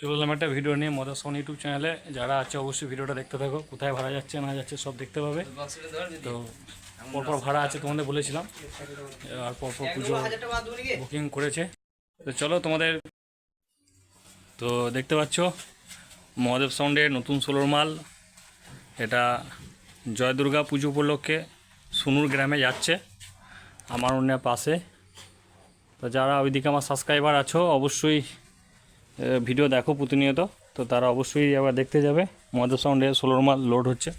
চলে একটা ভিডিও নিয়ে মদার সোন ইউটিউব চ্যানেলে যারা আছে অবশ্যই ভিডিওটা দেখতে থাকো। কোথায় ভাড়া যাচ্ছে, না যাচ্ছে সব দেখতে পাবে। তো পরপর ভাড়া আছে তোমাদের বলেছিলাম। আর পরপর পুজো বুকিং করেছে। তো চলো তোমাদের, তো দেখতে পাচ্ছ, মহাদেব সাউন্ডের নতুন সোলোর মাল। এটা জয় দুর্গা পুজো উপলক্ষে সুনুর গ্রামে যাচ্ছে, আমার অন্য পাশে। তো যারা ওইদিকে আমার সাবস্ক্রাইবার আছো, অবশ্যই ভিডিও দেখো প্রতিনিয়ত, তো তারা অবশ্যই আবার দেখতে যাবে। মহাদেব সাউন্ডে সোলোর মাল লোড হচ্ছে।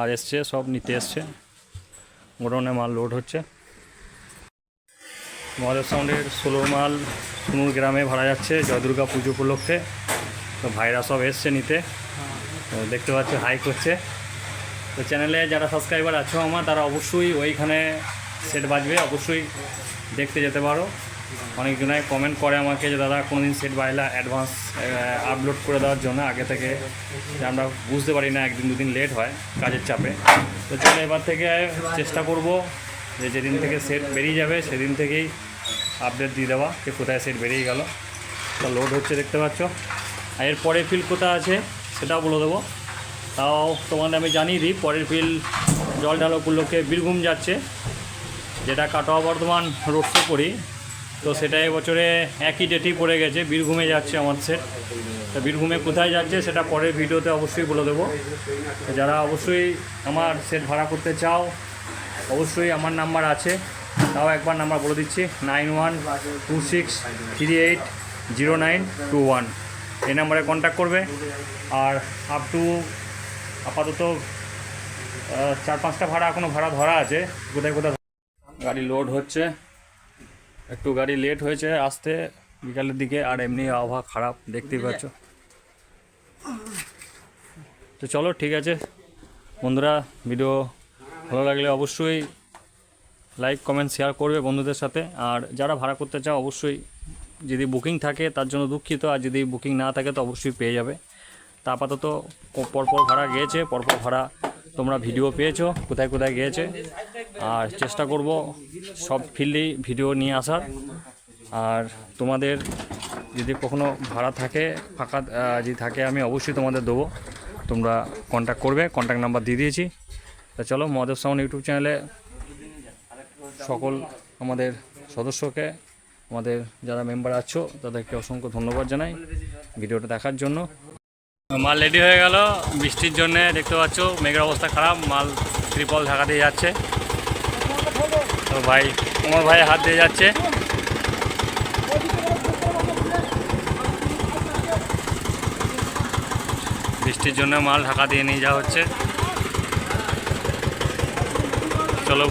আর এসছে, সব নিতে এসছে। গোডাউনে মাল লোড হচ্ছে। মহাদেব সাউন্ডের সোলোর মাল সুনুর গ্রামে ভাড়া যাচ্ছে জয় দুর্গা পুজো উপলক্ষে। তো ভাইরা সব এসছে নিতে। দেখতে পাচ্ছ হাই করছে তো চ্যানেলে যারা সাবস্ক্রাইবার আছো আমার, তারা অবশ্যই ওইখানে সেট বাজবে। অবশ্যই দেখতে যেতে পারো। অনেকজনাই কমেন্ট করে আমাকে যে, দাদা কোনো দিন সেট বাইলা অ্যাডভান্স আপলোড করে দেওয়ার জন্য? আগে থেকে আমরা বুঝতে পারি না, একদিন দুদিন লেট হয় কাজের চাপে। তো চলো, এবার থেকে চেষ্টা করব যে, যেদিন থেকে সেট বেরিয়ে যাবে, সেদিন থেকেই আপডেট দিয়ে দেওয়া যে, কোথায় সেট বেরিয়ে গেল। তো লোড হচ্ছে, দেখতে পাচ্ছ। আর এর পরের ফিল কোথায় আছে, সেটাও বলে দেবো। তাও তোমাদের আমি জানিয়ে দিই, পরের ফিল জল ঢালো উপলক্ষে বীরভূম যাচ্ছে, যেটা কাটোয়া বর্ধমান রোড করি। তো সেটা এবছরে একই ডেটেই পড়ে গেছে, বীরভূমে যাচ্ছে আমার সেট তো বীরভূমে কোথায় যাচ্ছে সেটা পরের ভিডিওতে অবশ্যই বলে দেবো। যারা অবশ্যই আমার সেট ভাড়া করতে চাও, অবশ্যই আমার নাম্বার আছে। তাও একবার নাম্বার বলে দিচ্ছি nine one two six three eight zero nine two one এই নাম্বারে কন্ট্যাক্ট করবে। আর আপ টু আপাতত চার পাঁচটা ভাড়া এখনও ভাড়া ধরা আছে। কোথায় কোথায় গাড়ি লোড হচ্ছে। একটু গাড়ি লেট হয়েছে আসতে, বিকালের দিকে, আর এমনি আবহাওয়া খারাপ, দেখতেই পাচ্ছ। তো চলো, ঠিক আছে। বন্ধুরা ভিডিও ভালো লাগলে অবশ্যই লাইক কমেন্ট শেয়ার করবে বন্ধুদের সাথে। আর যারা ভাড়া করতে চাও, অবশ্যই যদি বুকিং থাকে, তার জন্য দুঃখিত। আর যদি বুকিং না থাকে, তো অবশ্যই পেয়ে যাবে। তা আপাতত পরপর ভাড়া গিয়েছে পরপর ভাড়া তোমরা ভিডিও পেয়েছ, কোথায় কোথায় গিয়েছে, আর চেষ্টা করব সব ফিল্ডেই ভিডিও নিয়ে আসার। আর তোমাদের যদি কখনো ভাড়া থাকে, ফাঁকা যদি থাকে, আমি অবশ্যই তোমাদের দেবো। তোমরা কন্ট্যাক্ট করবে কন্ট্যাক্ট নাম্বার দিয়ে দিয়েছি। তা চলো, মহাদেব সাউন্ড ইউটিউব চ্যানেলে সকল আমাদের সদস্যকে, আমাদের যারা মেম্বার আছো, তাদেরকে অসংখ্য ধন্যবাদ জানাই। ভিডিওটা দেখার জন্য। মাল রেডি হয়ে গেল। বৃষ্টির জন্য দেখতে পাচ্ছ, মেঘের অবস্থা খারাপ, মাল ত্রিপল ঢাকা দিয়ে যাচ্ছে। তো ভাই, তোমার ভাই হাত দিয়ে যাচ্ছে। বৃষ্টির জন্য মাল ঢাকা দিয়ে নিয়ে যাওয়া হচ্ছে। চলো।